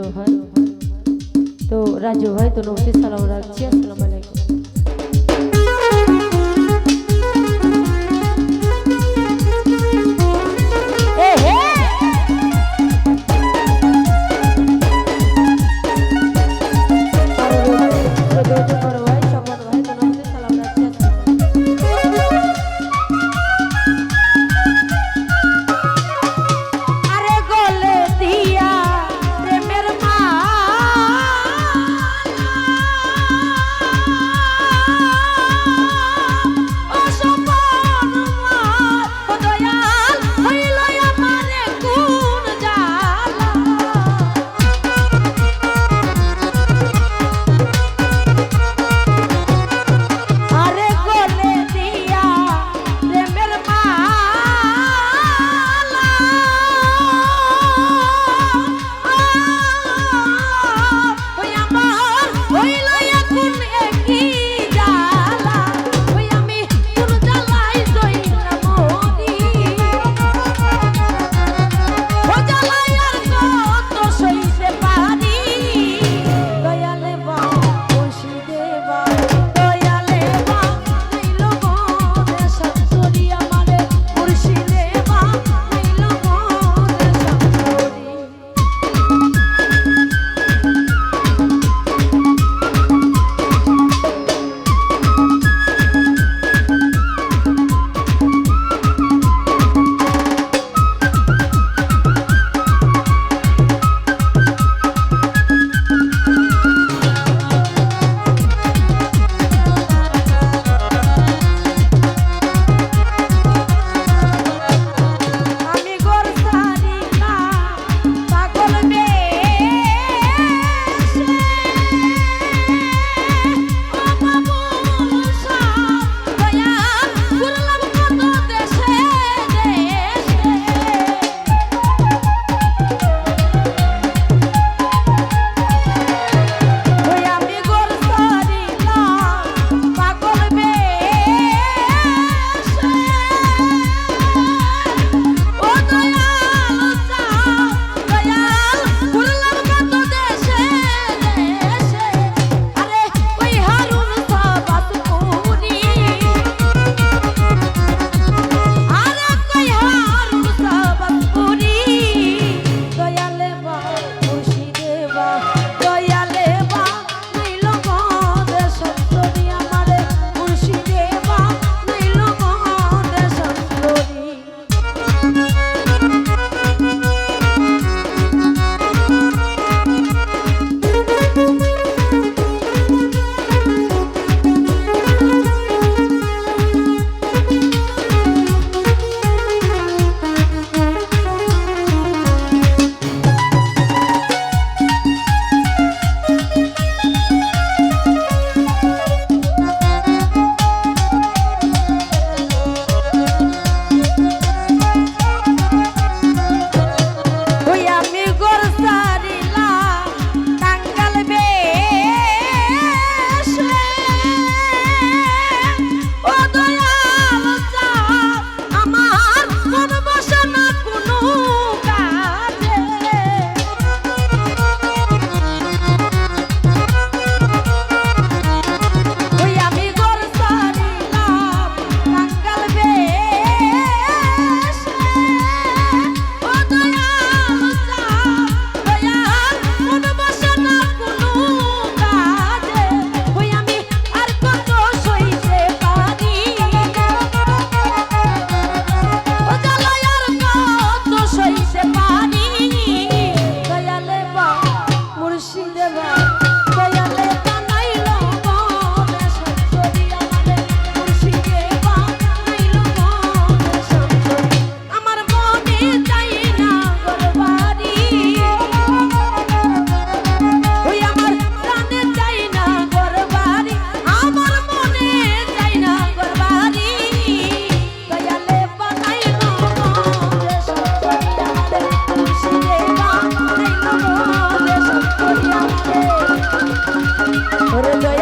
বড় ভাই তো রাজু ভাই তো নবী সালাম রাখছি আসসালাম I don't know.